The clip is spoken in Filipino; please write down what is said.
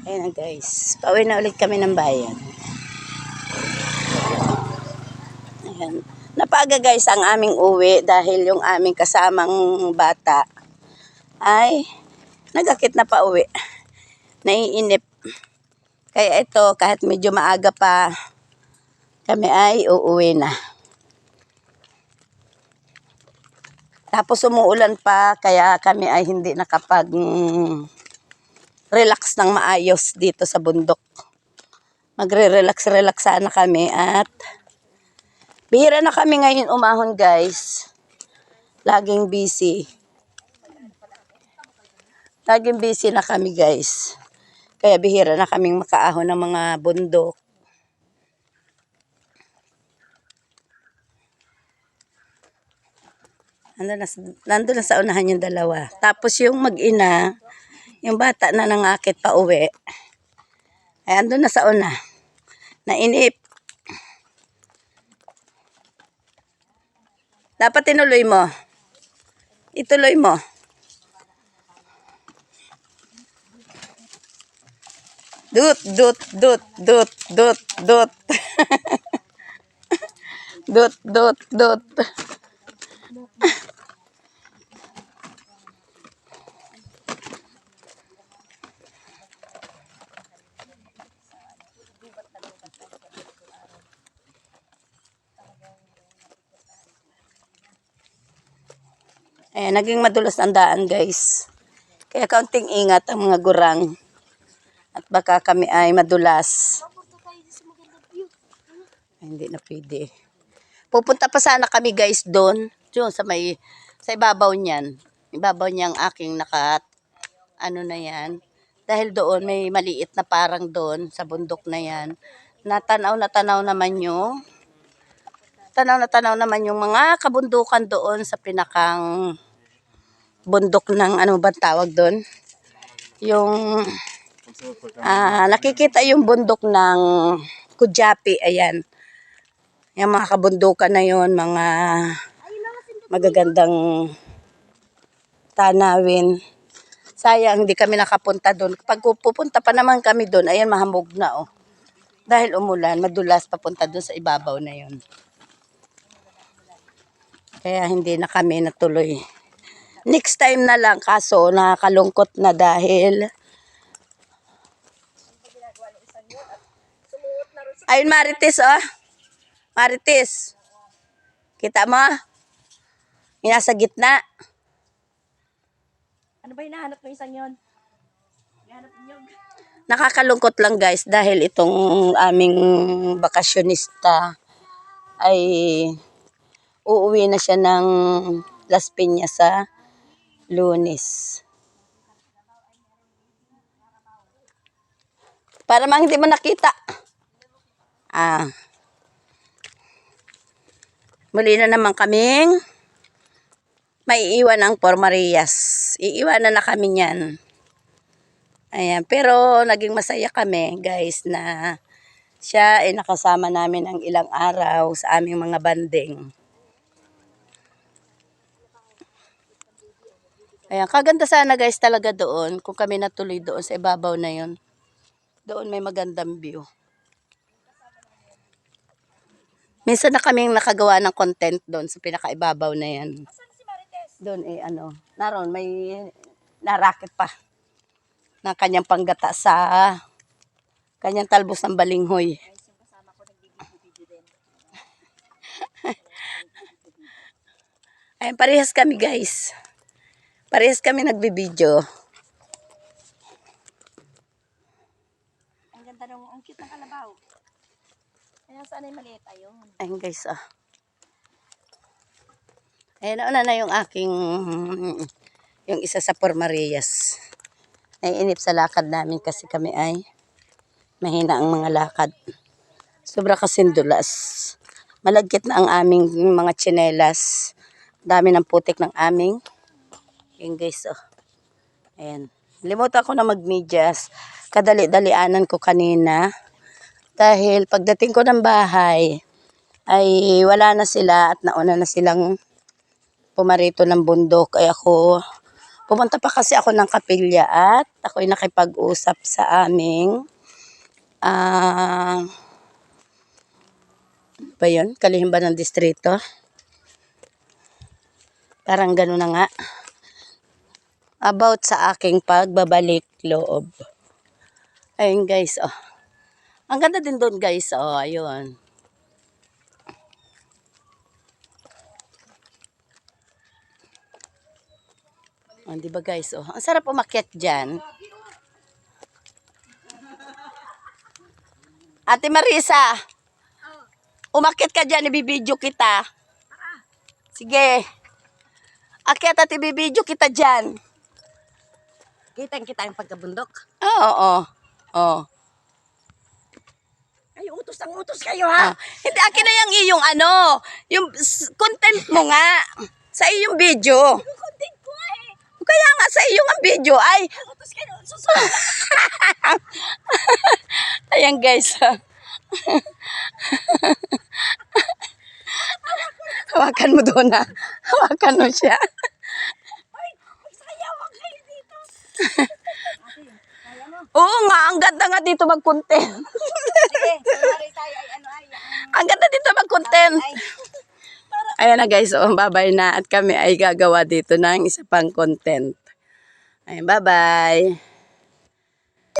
Ayan guys. Pauwi na ulit kami ng bayan. Ayan. Napaga guys ang aming uwi dahil yung aming kasamang bata ay nagakit na pa uwi. Naiinip. Kaya ito kahit medyo maaga pa kami ay uuwi na. Tapos umuulan pa kaya kami ay hindi nakapag mm, relax ng maayos dito sa bundok. Magre-relax-relax sana kami at bihira na kami ngayon umahon guys. Laging busy. Laging busy na kami guys. Kaya bihira na kaming makaahon ng mga bundok. Nandun na, nandun na sa unahan yung dalawa. Tapos yung mag-ina, yung bata na nangakit pa uwi, ay andun na sa una. Nainip. Dapat tinuloy mo. Ituloy mo. Dut, dut, dut, dut, dut, dut. dut, dut, dut. Ayan, naging madulas ang daan guys. Kaya kaunting ingat ang mga gurang. At baka kami ay madulas. Ay, hindi na pwede. Pupunta pa sana kami guys doon. Doon sa may, sa ibabaw niyan. Ibabaw niyang aking nakat, ano na yan. Dahil doon may maliit na parang doon sa bundok na yan. Natanaw na tanaw naman yung tanaw na tanaw naman yung mga kabundukan doon sa pinakang bundok ng ano ba tawag doon? Yung ah, nakikita yung bundok ng Kujapi, ayan. Yung mga kabundukan na yon mga magagandang tanawin. Sayang, hindi kami nakapunta doon. Pag pupunta pa naman kami doon, ayan, mahamog na, oh. Dahil umulan, madulas papunta doon sa ibabaw na yon. Kaya hindi na kami natuloy. Next time na lang, kaso nakakalungkot na dahil Ayun, Marites, oh. Marites. Kita mo? Yung nasa gitna. Ano ba hinahanap ng isang yon? Hinahanap niyo? Nakakalungkot lang guys dahil itong aming bakasyonista ay uuwi na siya ng Las Piñas sa lunes. Para mang hindi mo nakita. Ah. Muli na naman kaming maiiwan ang Por Marias. Iiwanan na kami niyan. Ayan, pero naging masaya kami, guys, na siya ay nakasama namin ang ilang araw sa aming mga banding. Ayan, kaganda sana guys talaga doon kung kami natuloy doon sa ibabaw na yon. Doon may magandang view. Minsan na kaming nakagawa ng content doon sa pinakaibabaw na yan. Doon eh ano, naroon may narakit pa ng kanyang panggata sa kanyang talbos ng balinghoy. Ayun, parehas kami guys. Parehas kami nagbibideo. Ang ganda nung, ang cute ng kalabaw. Ayun, saan ay maliit? Ayun. Ayun guys ah. Ayun, nauna na yung aking, yung isa sa Por Marias. Naiinip sa lakad namin kasi kami ay mahina ang mga lakad. Sobra kasing dulas. Malagkit na ang aming mga tsinelas. Dami ng putik ng aming. Yun guys oh. Ayan. Limutan ko na magmedyas. Kadali-dalianan ko kanina. Dahil pagdating ko ng bahay, ay wala na sila at nauna na silang pumarito ng bundok. Ay ako, Pumunta pa kasi ako ng kapilya at ako'y nakipag-usap sa aming ah ano ba yun? Kalihim ba ng distrito? Parang gano'n na nga. About sa aking pagbabalik loob. Ayun guys, oh. Ang ganda din doon guys, oh. Ayun. Oh, di ba guys, oh. Ang sarap umakyat dyan. Ate Marisa, umakyat ka dyan, ibibidyo kita. Sige. Akyat at ibibidyo kita dyan. Kitang kita yung pagkabundok. Oo, oo. Oo. Ay, utos ang utos kayo ha. Ah, hindi, akin na yung iyong ano, yung content mo nga. Sa iyong video. Content ko eh. Kaya nga sa iyong ang video ay, Utos kayo. Susunod. ayan guys. Hawakan mo doon na. Hawakan mo siya. Ay, sayawan kayo dito. Kaya mo. Oo nga, ang ganda nga dito mag-content. Sige, sumari tayo ay ano ay. ang ganda dito mag-content. Ay, Ayan na guys, oh, babay na at kami ay gagawa dito ng isa pang content. Ayan, bye-bye.